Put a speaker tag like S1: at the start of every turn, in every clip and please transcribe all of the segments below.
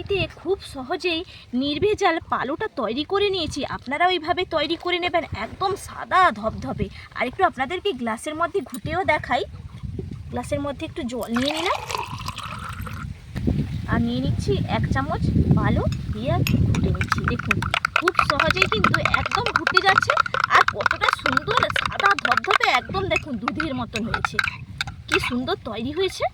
S1: এতে খুব সহজেই নির্ভেজাল পালোটা তৈরি করে নিয়েছি। আপনারাও ওইভাবে তৈরি করে নেবেন, একদম সাদা ধবধবে। আর একটু আপনাদেরকে গ্লাসের মধ্যে ঘুটেও দেখাই। গ্লাসের মধ্যে একটু জল নিয়ে নিলাম। আর নিয়ে নিচ্ছি এক চামচ পালো দিয়ে ঘুটে নিচ্ছি। দেখুন, খুব সহজেই কিন্তু একদম ঘুটে যাচ্ছে। আর কতটা সুন্দর সাদা ধবধবে একদম দেখুন দুধের মতন হয়েছে। কি সুন্দর তৈরি হয়েছে।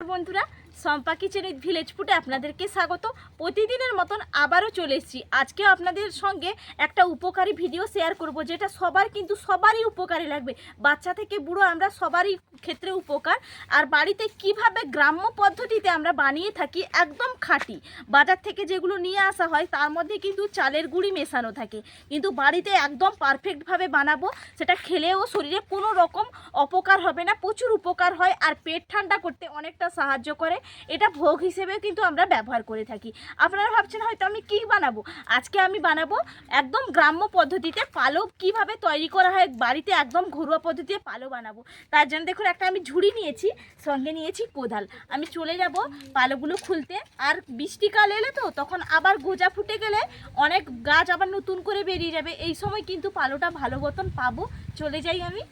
S1: বন্ধুরা সম্পা কিচেন উইথ ভিলেজ ফুডে আপনাদেরকে স্বাগত। প্রতিদিনের মতন আবারও চলে এসেছি। আজকেও আপনাদের সঙ্গে একটা উপকারী ভিডিও শেয়ার করব, যেটা সবার কিন্তু সবারই উপকারী লাগবে। বাচ্চা থেকে বুড়ো আমরা সবারই ক্ষেত্রে উপকার। আর বাড়িতে কীভাবে গ্রাম্য পদ্ধতিতে আমরা বানিয়ে থাকি একদম খাঁটি। বাজার থেকে যেগুলো নিয়ে আসা হয়, তার মধ্যে কিন্তু চালের গুঁড়ি মেশানো থাকে। কিন্তু বাড়িতে একদম পারফেক্টভাবে বানাবো, সেটা খেলেও শরীরে কোনো রকম অপকার হবে না, প্রচুর উপকার হয়। আর পেট ঠান্ডা করতে অনেকটা সাহায্য করে। এটা ভোগ হিসেবেও কিন্তু আমরা ব্যবহার করে থাকি। আপনারা ভাবছেন হয়তো আমি কি বানাবো? আজকে আমি বানাবো একদম গ্রাম্য পদ্ধতিতে পালো কীভাবে তৈরি করা হয়, বাড়িতে একদম ঘরোয়া পদ্ধতিতে পালো বানাবো। তার জন্য দেখুন একটা আমি ঝুড়ি নিয়েছি, সঙ্গে নিয়েছি কোদাল। আমি চলে যাব পালোগুলো খুলতে। আর বৃষ্টিকাল এলে তো তখন আবার গোজা ফুটে গেলে অনেক গাছ আবার নতুন করে বেরিয়ে যাবে। এই সময় কিন্তু পালোটা ভালো মতন পাবো। চলে যাই আমি।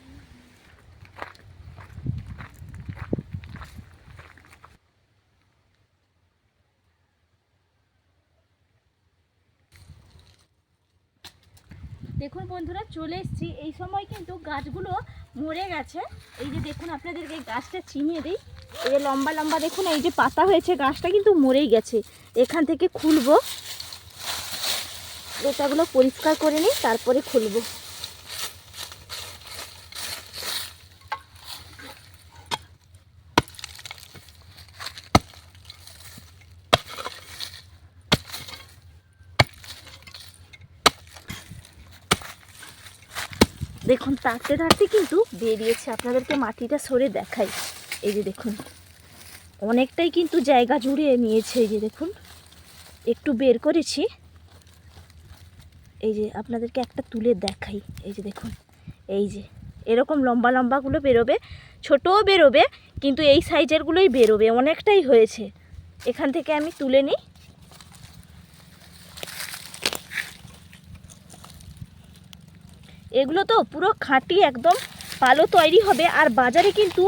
S1: দেখুন বন্ধুরা, চলে এসছি। এই সময় কিন্তু গাছগুলো মরে গেছে। এই যে দেখুন, আপনাদেরকে গাছটা চিনিয়ে দিই। এই লম্বা লম্বা দেখুন, এই যে পাতা হয়েছে, গাছটা কিন্তু মরেই গেছে। এখান থেকে খুলবো। এটাগুলো পরিষ্কার করে নিই, তারপরে খুলবো। দেখুন তাড়তে তাড়তে কিন্তু বেরিয়েছে। আপনাদেরকে মাটিটা সরে দেখাই। এই যে দেখুন, অনেকটাই কিন্তু জায়গা জুড়ে নিয়েছে এই যে দেখুন। একটু বের করেছি। এই যে আপনাদেরকে একটা তুলে দেখাই। এই যে দেখুন, এই যে এরকম লম্বা লম্বাগুলো বেরোবে, ছোটও বেরোবে, কিন্তু এই সাইজেরগুলোই বেরোবে। অনেকটাই হয়েছে। এখান থেকে আমি তুলে নিই। এগুলো তো পুরো খাঁটি একদম পালো তৈরি হবে। আর বাজারে কিন্তু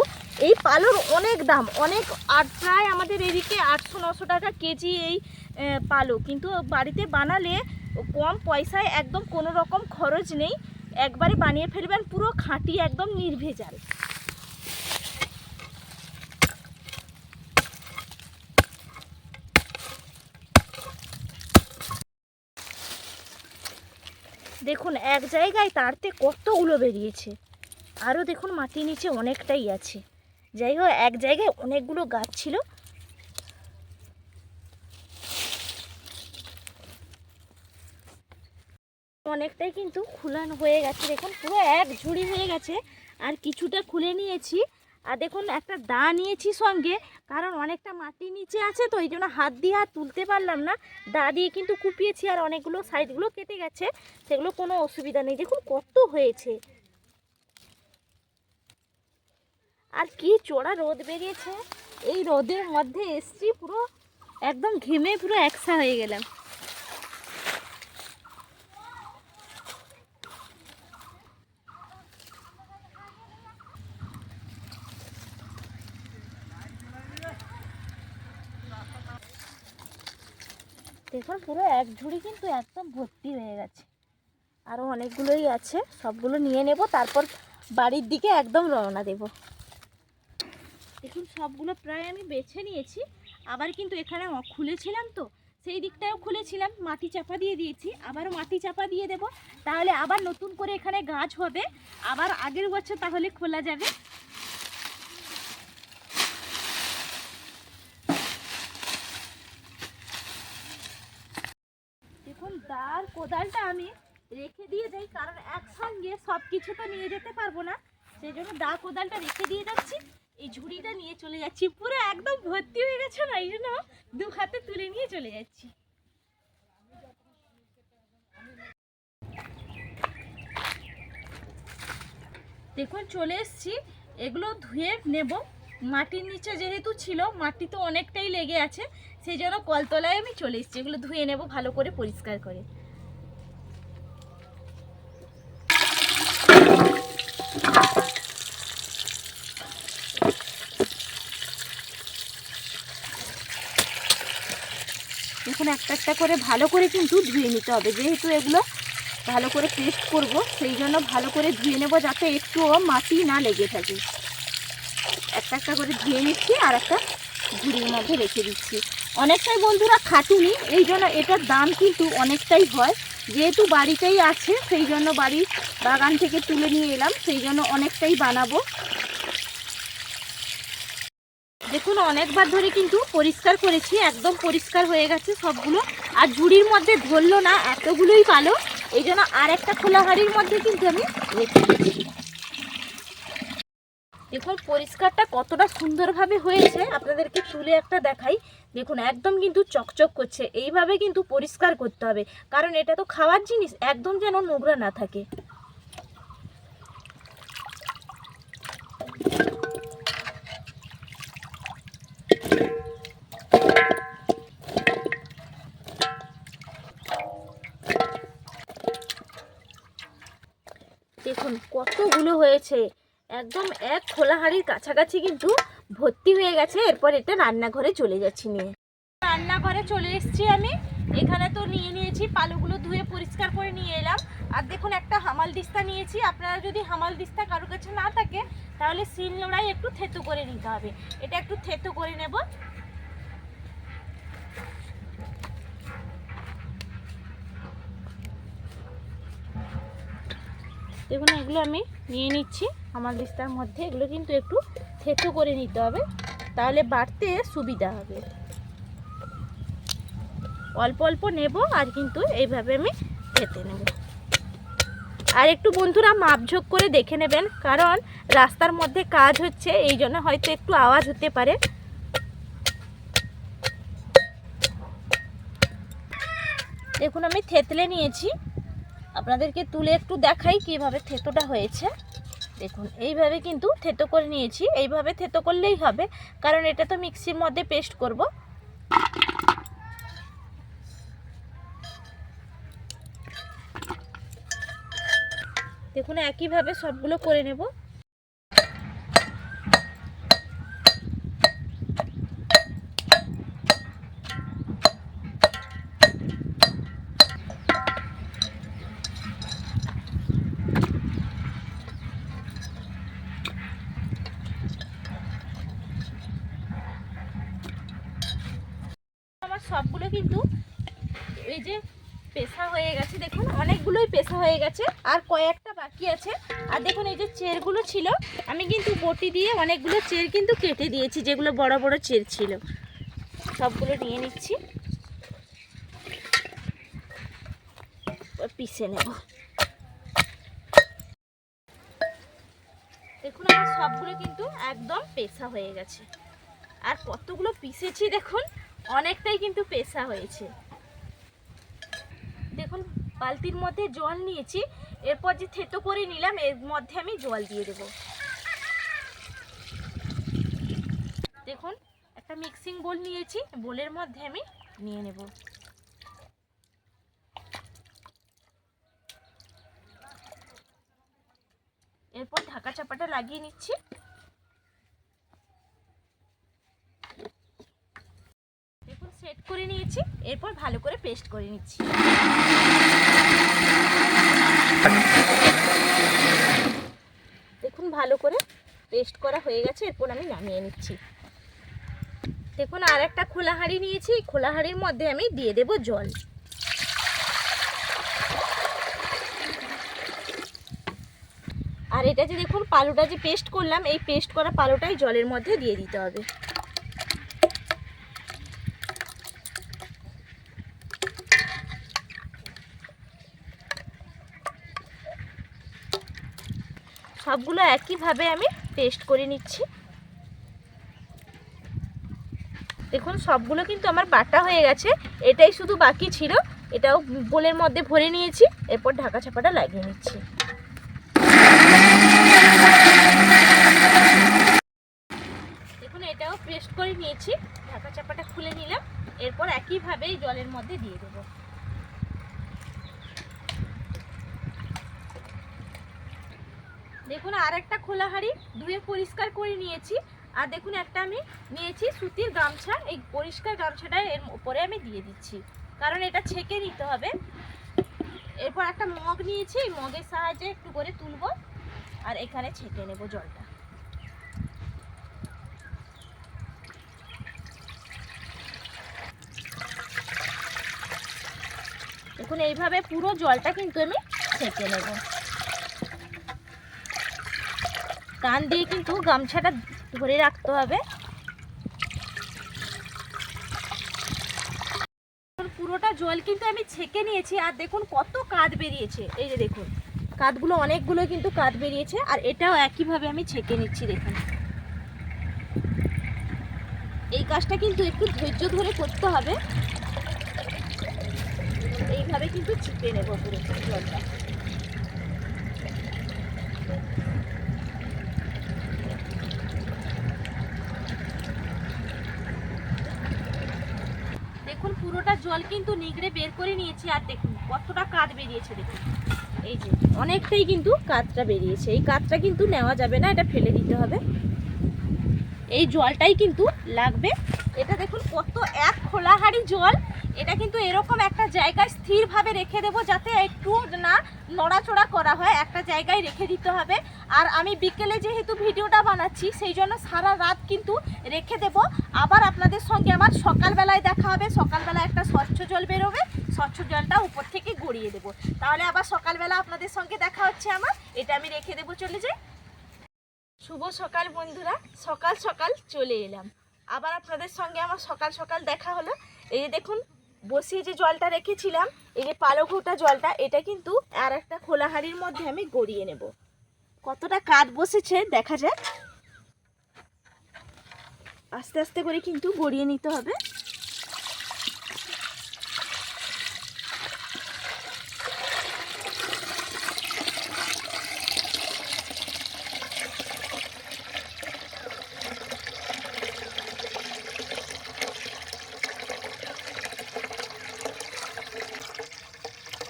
S1: এই পালোর অনেক দাম, অনেক আর প্রায় আমাদের এদিকে আটশো, নশো টাকা কেজি এই পালো। কিন্তু বাড়িতে বানালে কম পয়সায় একদম কোনো রকম খরচ নেই। একবারে বানিয়ে ফেলবেন, পুরো খাঁটি একদম নির্ভেজাল। দেখুন, এক জায়গায় তারতে কতগুলো বেরিয়েছে। আরও দেখুন, মাটির নিচে অনেকটাই আছে। যাই হোক, এক জায়গায় অনেকগুলো গাছ ছিল। অনেকটাই কিন্তু খুলানো হয়ে গেছে। দেখুন, পুরো এক ঝুড়ি হয়ে গেছে। আর কিছুটা খুলে নিয়েছি। আর দেখুন, একটা দা নিয়েছি সঙ্গে, কারণ অনেকটা মাটির নিচে আছে, তো এই জন্য হাত দিয়ে আর তুলতে পারলাম না। দা দিয়ে কিন্তু কুপিয়েছি আর অনেকগুলো সাইডগুলো কেটে গেছে, সেগুলো কোনো অসুবিধা নেই। দেখুন কত হয়েছে। আর কি চড়া রোদ বেরিয়েছে। এই রোদের মধ্যে এসছি পুরো একদম ঘেমে পুরো একসা হয়ে গেলাম। দেখুন পুরো এক ঝুড়ি কিন্তু একদম ভর্তি হয়ে গেছে। আরও অনেকগুলোই আছে, সবগুলো নিয়ে নেব, তারপর বাড়ির দিকে একদম রওনা দেব। দেখুন, সবগুলো প্রায় আমি বেছে নিয়েছি। আবার কিন্তু এখানে খুলেছিলাম তো, সেই দিকটাও খুলেছিলাম, মাটি চাপা দিয়ে দিয়েছি। আবারও মাটি চাপা দিয়ে দেব, তাহলে আবার নতুন করে এখানে গাছ হবে। আবার আগের বছর তাহলে খোলা যাবে দেখুন দার কোদালটা আমি রেখে দিয়ে যাই কারণ একসঙ্গে সব কিছু তো নিয়ে যেতে পারব না। সেই জন্য দা কোদালটা রেখে দিয়ে যাচ্ছি। এই ঝুড়িটা নিয়ে চলে যাচ্ছি। পুরো একদম ভর্তি হয়ে গেছে না, এই জন্য দু হাতে তুলে নিয়ে চলে যাচ্ছি। দেখুন, চলে এসছি। এগুলো ধুয়ে নেব। মাটির নিচে যেহেতু ছিল, মাটি তো অনেকটাই লেগে আছে সেই জন্য কলতলায় আমি চলে এসেছি। এগুলো ধুয়ে নেব, ভালো করে পরিষ্কার করে। দেখুন একটা একটা করে ভালো করে কিন্তু ধুয়ে নিতে হবে। যেহেতু এগুলো ভালো করে পেস্ট করব, সেই জন্য ভালো করে ধুয়ে নেব যাতে একটুও মাটি না লেগে থাকে। একটা একটা করে ধুয়ে নিচ্ছি আর একটা ঝুড়ির মধ্যে রেখে দিচ্ছি। অনেকটাই বন্ধুরা খাটুনি, এই জন্য এটার দাম কিন্তু অনেকটাই হয়। যেহেতু বাড়িতেই আছে, সেই জন্য বাড়ির বাগান থেকে তুলে নিয়ে এলাম, সেই জন্য অনেকটাই বানাবো। দেখুন, অনেকবার ধরে কিন্তু পরিষ্কার করেছি, একদম পরিষ্কার হয়ে গেছে সবগুলো। আর ঝুড়ির মধ্যে ধরলো না, এতগুলোই পালো এই জন্য আর একটা খোলা হাড়ির মধ্যে কিন্তু আমি রেখে দেখুন, পরিষ্কারটা কতটা সুন্দরভাবে হয়েছে, আপনাদেরকে তুলে একটা দেখাই। দেখুন, একদম কিন্তু চকচক করছে, এইভাবে কিন্তু পরিষ্কার করতে হবে, কারণ এটা তো খাওয়ার জিনিস, একদম যেন নোংরা না থাকে। দেখুন, কতগুলো হয়েছে। একদম এক খোলা হাঁড়ির কাছাকাছি কিন্তু ভর্তি হয়ে গেছে, এরপর এটা রান্নাঘরে চলে যাচ্ছি নিয়ে। রান্নাঘরে চলে এসেছি আমি। এখানে তো নিয়ে নিয়েছি, পালুগুলো ধুয়ে পরিষ্কার করে নিয়ে এলাম। আর দেখুন, একটা হামাল দিস্তা নিয়েছি। আপনারা যদি হামাল দিস্তা কারোর কাছে না থাকে, তাহলে শিল নোড়াই একটু থেতো করে নিতে হবে। এটা একটু থেতো করে নেব। দেখুন, এগুলো আমি নিয়ে নিচ্ছি। আমার দিস্তার মধ্যে এগুলো কিন্তু একটু থেতো করে নিতে হবে, তাহলে বাড়তে সুবিধা হবে। অল্প অল্প নেব আর কিন্তু এইভাবে আমি খেতে নেব। আর একটু বন্ধুরা মাপঝোক করে দেখে নেবেন, কারণ রাস্তার মধ্যে কাজ হচ্ছে, এই জন্য হয়তো একটু আওয়াজ হতে পারে। দেখুন, আমি থেতলে নিয়েছি। আপনাদেরকে তুলে একটু দেখাই কীভাবে থেতোটা হয়েছে। দেখুন, এইভাবে কিন্তু থেতো করে নিয়েছি। এইভাবে থেতো করলেই হবে, কারণ এটা তো মিক্সির মধ্যে পেস্ট করব। দেখুন, একইভাবে সবগুলো করে নেব আমার সবগুলো কিন্তু এই যে পেশা হয়ে গেছে দেখুন অনেকগুলোই পেশা হয়ে গেছে। আর কয়েকটা বাকি আছে। আর দেখুন, এই যে চেরগুলো ছিল, আমি কিন্তু বটি দিয়ে অনেকগুলো চের কিন্তু কেটে দিয়েছি, যেগুলো বড় বড় চের ছিল। সবগুলো নিয়ে নিচ্ছি। পিষে নেব। দেখুন, আমার সবগুলো কিন্তু একদম পেশা হয়ে গেছে। আর কতগুলো পিষেছি দেখুন, অনেকটাই কিন্তু পেশা হয়েছে। বালতির মধ্যে জল নিয়েছি, এরপর যে থেতো করে নিলাম, এর মধ্যে আমি জল দিয়ে দেব। দেখুন, একটা মিক্সিং বোল নিয়েছি, বোলের মধ্যে আমি নিয়ে নেব। এরপর ঢাকা চাপাটা লাগিয়ে নিচ্ছি দেখুন সেট করে নিয়েছি, এরপর ভালো করে পেস্ট করে নিচ্ছি। দেখুন, ভালো করে পেস্ট করা হয়ে গেছে, এরপর আমি নামিয়ে নিচ্ছি। দেখুন, আর একটা খোলা হাঁড়ি নিয়েছি খোলা হাঁড়ির মধ্যে আমি দিয়ে দেব জল। আর এটা যে দেখুন, পালুটা যে পেস্ট করলাম, এই পেস্ট করা পালুটাই জলের মধ্যে দিয়ে দিতে হবে। সবগুলো একইভাবে আমি পেস্ট করে নিচ্ছি। দেখুন, সবগুলো কিন্তু আমার বাটা হয়ে গেছে। এটাই শুধু বাকি ছিল। এটাও বোলের মধ্যে ভরে নিয়েছি। এরপর ঢাকা চাপাটা লাগিয়ে নিচ্ছি। দেখুন, এটাও পেস্ট করে নিয়েছি। ঢাকা চাপাটা খুলে নিলাম। এরপর একইভাবে জলের মধ্যে দিয়ে দেবো। দেখুন আর একটা খোলা হাঁড়ি ধুয়ে পরিষ্কার করে নিয়েছি। আর দেখুন, একটা আমি নিয়েছি সুতির গামছা। এই পরিষ্কার গামছাটা এর উপরে আমি দিয়ে দিচ্ছি। কারণ এটা ছেঁকে নিতে হবে। এরপর একটা মগ নিয়েছি। মগের সাহায্যে একটু করে তুলবো। আর এখানে ছেঁকে নেব জলটা। দেখুন, এইভাবে পুরো জলটা কিন্তু আমি ছেঁকে নেব। টান দিয়ে কিন্তু গামছাটা ধরে রাখতে হবে। পুরোটা জল কিন্তু আমি ছেঁকে নিয়েছি, আর দেখুন কত কাঠ বেরিয়েছে। এই যে দেখুন কাঠগুলো অনেকগুলো কিন্তু কাঠ বেরিয়েছে, আর এটাও একইভাবে আমি ছেঁকে নিচ্ছি, দেখুন। এই কাজটা কিন্তু একটু ধৈর্য ধরে করতে হবে। এইভাবে কিন্তু চিপে নেব পুরো জলটা। পুরোটা জল কিন্তু নিগড়ে বের করে নিয়েছি, আর দেখুন কতটা কাঠ বেরিয়েছে, দেখুন। এই যে, অনেকটাই কিন্তু কাঁচটা বেরিয়েছে। এই কাঁচটা কিন্তু নেওয়া যাবে না, এটা ফেলে দিতে হবে। এই জলটাই কিন্তু লাগবে। এটা দেখুন, কত এক খোলা হাঁড়ি জল। এটা কিন্তু এরকম একটা জায়গায় স্থিরভাবে রেখে দেবো যাতে একটু না নড়াচড়া করা হয়। একটা জায়গায় রেখে দিতে হবে। আর আমি বিকেলে যেহেতু ভিডিওটা বানাচ্ছি, সেই জন্য সারা রাত কিন্তু রেখে দেব। আবার আপনাদের সঙ্গে আমার সকালবেলায় দেখা হবে। সকালবেলা একটা স্বচ্ছ জল বেরোবে। স্বচ্ছ জলটা উপর থেকে গড়িয়ে দেবো। তাহলে আবার সকালবেলা আপনাদের সঙ্গে দেখা হচ্ছে আমার। এটা আমি রেখে দেবো চলে যাই। শুভ সকাল বন্ধুরা, সকাল সকাল চলে এলাম। আবার আপনাদের সঙ্গে আমার সকাল সকাল দেখা হলো। এই যে দেখুন, বসিয়ে যে জলটা রেখেছিলাম, এই যে পালো ঘোটা জলটা, এটা কিন্তু আর একটা খোলা হাঁড়ির মধ্যে আমি গড়িয়ে নেব। কতটা কাঠ বসেছে, দেখা যাক। আস্তে আস্তে করে কিন্তু গড়িয়ে নিতে হবে।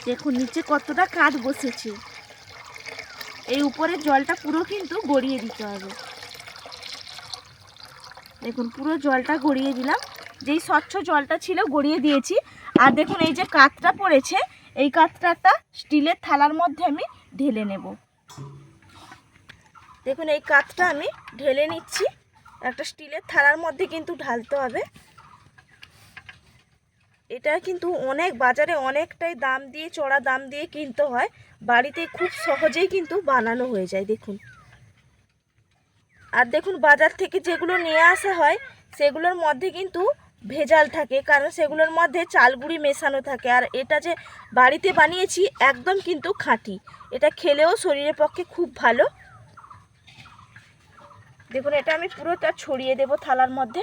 S1: দেখুন, নিচে কতটা কাঠ বসেছে। এই উপরের জলটা পুরো কিন্তু গড়িয়ে দিতে হবে। দেখুন, পুরো জলটা গড়িয়ে দিলাম। যেই স্বচ্ছ জলটা ছিল গড়িয়ে দিয়েছি। আর দেখুন, এই যে কাঠটা পড়েছে, এই কাঠটা একটা স্টিলের থালার মধ্যে আমি ঢেলে নেব। দেখুন, এই কাঠটা আমি ঢেলে নিচ্ছি। একটা স্টিলের থালার মধ্যে কিন্তু ঢালতে হবে। এটা কিন্তু অনেক বাজারে অনেকটাই দাম দিয়ে, চড়া দাম দিয়ে কিনতে হয়। বাড়িতে খুব সহজেই কিন্তু বানানো হয়ে যায়, দেখুন। আর দেখুন, বাজার থেকে যেগুলো নিয়ে আসা হয়, সেগুলোর মধ্যে কিন্তু ভেজাল থাকে, কারণ সেগুলোর মধ্যে চালগুড়ি মেশানো থাকে। আর এটা যে বাড়িতে বানিয়েছি, একদম কিন্তু খাঁটি। এটা খেলেও শরীরের পক্ষে খুব ভালো। দেখুন, এটা আমি পুরোটা ছড়িয়ে দেব থালার মধ্যে।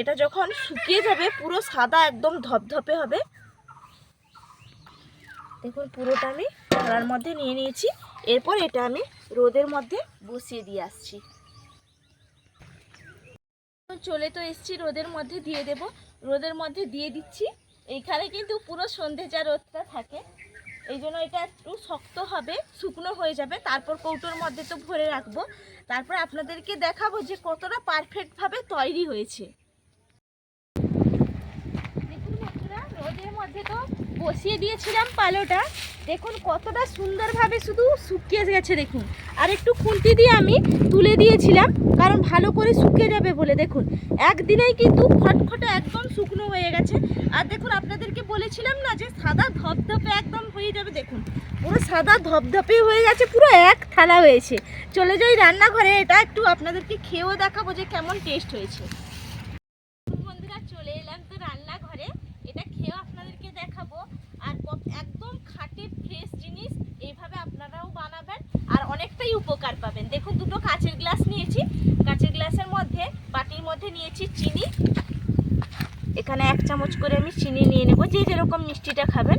S1: এটা যখন শুকিয়ে যাবে, পুরো সাদা একদম ধপধপে হবে। দেখুন, পুরোটা আমি থালার মধ্যে নিয়ে নিয়েছি। এরপর এটা আমি রোদের মধ্যে বসিয়ে দিয়ে আসছি। চলে তো এসছি, রোদের মধ্যে দিয়ে দেব। রোদের মধ্যে দিয়ে দিচ্ছি। এইখানে কিন্তু পুরো সন্ধে যা রোদটা থাকে, এই জন্য এটা একটু শক্ত হবে, শুকনো হয়ে যাবে। তারপর কৌটোর মধ্যে তো ভরে রাখব। তারপর আপনাদেরকে দেখাবো যে কতটা পারফেক্টভাবে তৈরি হয়েছে দেখুন বন্ধুরা রোদের মধ্যে তো বসিয়ে দিয়েছিলাম পালোটা। দেখুন কতটা সুন্দরভাবে শুধু শুকিয়ে গেছে, দেখুন। আর একটু খুন্তি দিয়ে আমি তুলে দিয়েছিলাম, কারণ ভালো করে শুকিয়ে যাবে বলে। দেখুন, একদিনেই কিন্তু খটখটে একদম শুকনো হয়ে গেছে। আর দেখুন, আপনাদেরকে বলেছিলাম না যে সাদা ধপধপে একদম হয়ে যাবে, দেখুন। পুরো সাদা ধপধপে হয়ে গেছে, পুরো এক থালা হয়েছে। চলে যাই রান্নাঘরে, এটা একটু আপনাদেরকে খেয়েও দেখাবো যে কেমন টেস্ট হয়েছে বন্ধুরা চলে এলাম তো রান্নাঘরে এটা খেয়েও আপনাদেরকে দেখাবো আর কত- একদম খাঁটি ফ্রেশ জিনিস এইভাবে আপনারাও বানাবেন আর অনেকটাই উপকার পাবেন। দেখুন, দুটো কাঁচের গ্লাস নিয়েছি। কাঁচের গ্লাসের মধ্যে, বাটির মধ্যে নিয়েছি চিনি। এখানে এক চামচ করে আমি চিনি নিয়ে নেব। যে যেরকম মিষ্টিটা খাবেন।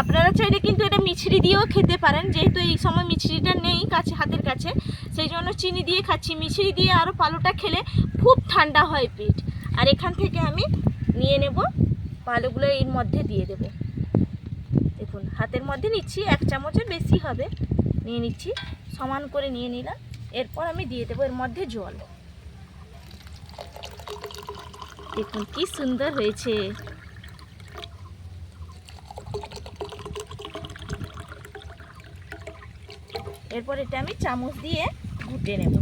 S1: আপনারা চাইলে কিন্তু এটা মিছরি দিয়েও খেতে পারেন। যেহেতু এই সময় মিছরিটা নেই কাছে, হাতের কাছে, সেই জন্য চিনি দিয়ে খাচ্ছি। মিছরি দিয়ে আরও পালুটা খেলে খুব ঠান্ডা হয় পেট। আর এখান থেকে আমি নিয়ে নেব, পালুগুলো এর মধ্যে দিয়ে দেব। দেখুন, হাতের মধ্যে নিচ্ছি, এক চামচের বেশি হবে। নিয়ে নিচ্ছি, সমান করে নিয়ে নিলাম, এরপর আমি দিয়ে দেবো এর মধ্যে জল। দেখুন কি সুন্দর হয়েছে। এরপর এটা আমি চামচ দিয়ে ঘুটে নেব।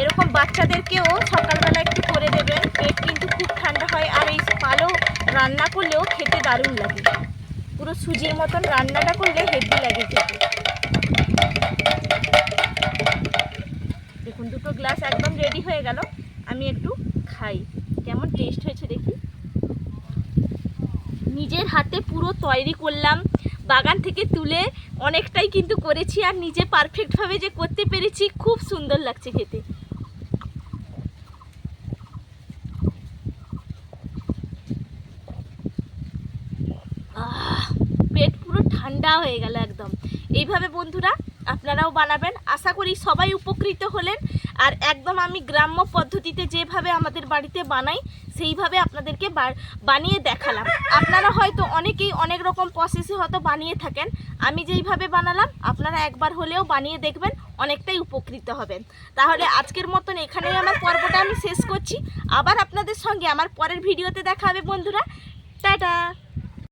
S1: এরকম বাচ্চাদেরকেও সকালবেলা একটু করে দেবেন, পেট কিন্তু খুব ঠান্ডা হয়, আর এই পালো রান্না করলেও খেতে দারুণ লাগে। পুরো সুজির মতন রান্নাটা করলে হেভি লাগে খেতে। দেখুন, দুটো গ্লাস একদম রেডি হয়ে গেল। আমি একটু খাই। কেমন টেস্ট হয়েছে দেখি। নিজের হাতে পুরো তৈরি করলাম। বাগান থেকে তুলে অনেকটাই কিন্তু করেছি আর নিজে পারফেক্টভাবে যে করতে পেরেছি, খুব সুন্দর লাগছে খেতে আহ, পেট পুরো ঠান্ডা হয়ে গেল একদম। এইভাবে বন্ধুরা আপনারাও বানাবেন। আশা করি সবাই উপকৃত হলেন। আর একদম আমি গ্রাম্য পদ্ধতিতে যেভাবে আমাদের বাড়িতে বানাই, সেইভাবে আপনাদেরকে বানিয়ে দেখালাম। আপনারা হয়তো অনেকেই অনেক রকম প্রসেসে হয়তো বানিয়ে থাকেন। আমি যেইভাবে বানালাম, আপনারা একবার হলেও বানিয়ে দেখবেন, অনেকটাই উপকৃত হবেন। তাহলে আজকের মতন এখানেই আমার পর্বটা আমি শেষ করছি। আবার আপনাদের সঙ্গে আমার পরের ভিডিওতে দেখা হবে বন্ধুরা। টাটা!